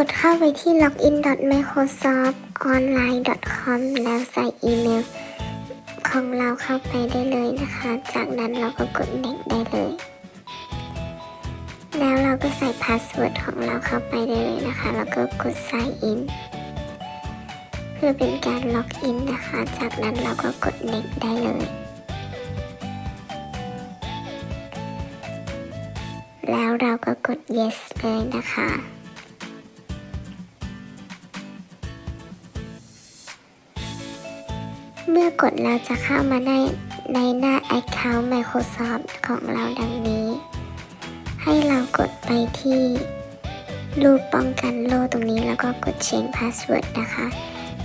กดเข้าไปที่ login.microsoftonline.com แล้วใส่อีเมล ของเราเข้าไปได้เลยนะคะ จากนั้นเราก็กด next ได้เลย แล้วเราก็ใส่พาสเวิร์ดของเราเข้าไปได้เลยนะคะ แล้วก็กด sign in เพื่อเป็นการล็อกอินนะคะ จากนั้นเราก็กด next ได้เลยแล้วเราก็กด yes เลยนะคะ เมื่อกดเราจะเข้ามาในในหน้า Account Microsoft ของเราดังนี้ ให้เรากดไปที่รูปป้องกันโล่ตรงนี้แล้วก็กด Change Password นะคะ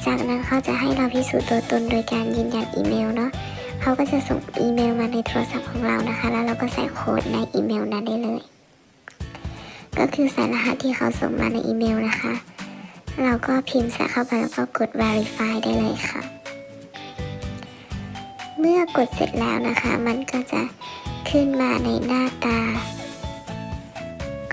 จากนั้นเขาจะให้เราพิสูจน์ตัวตนโดยการยืนยันอีเมลเนาะเขาก็จะส่งอีเมลมาในโทรศัพท์ของเรานะคะ แล้วเราก็ใส่โค้ดในอีเมลนั้นได้เลย ก็คือใส่รหัสที่เขาส่งมาในอีเมลนะคะ เราก็พิมพ์ใส่เข้าไปแล้วก็กด verify ได้เลยค่ะ เมื่อกดเสร็จแล้วนะคะ มันก็จะขึ้นมาในหน้าตา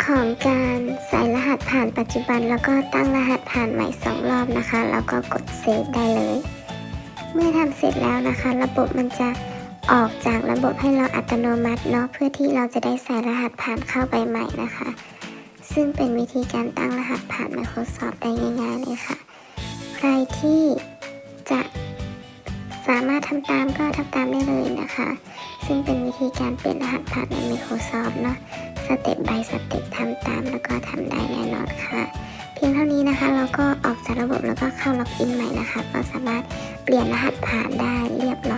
ของการใส่รหัสผ่านปัจจุบัน แล้วก็ตั้งรหัสผ่านใหม่สองรอบนะคะ แล้วก็กดเซฟได้เลย เมื่อทำเสร็จแล้วนะคะ ระบบมันจะออกจากระบบให้เราอัตโนมัติเนาะเพื่อที่เราจะได้ใส่รหัสผ่านเข้าไปใหม่นะคะ ซึ่งเป็นวิธีการตั้งรหัสผ่าน Microsoft ได้ง่ายๆเลยค่ะ ใครที่ามารถทำตามก็ทำตามได้เลยนะคะ ซึ่งเป็นวิธีการเปลี่ยนรหัสผ่านใน Microsoft เนาะสเต็ป by สเต็ปทำตามแล้วก็ทำได้แน่นอนค่ะ เพียงเท่านี้นะคะ เราก็ออกจากระบบแล้วก็เข้าล็อกอินใหม่นะคะ ก็สามารถเปลี่ยนรหัสผ่านได้เรียบร้อย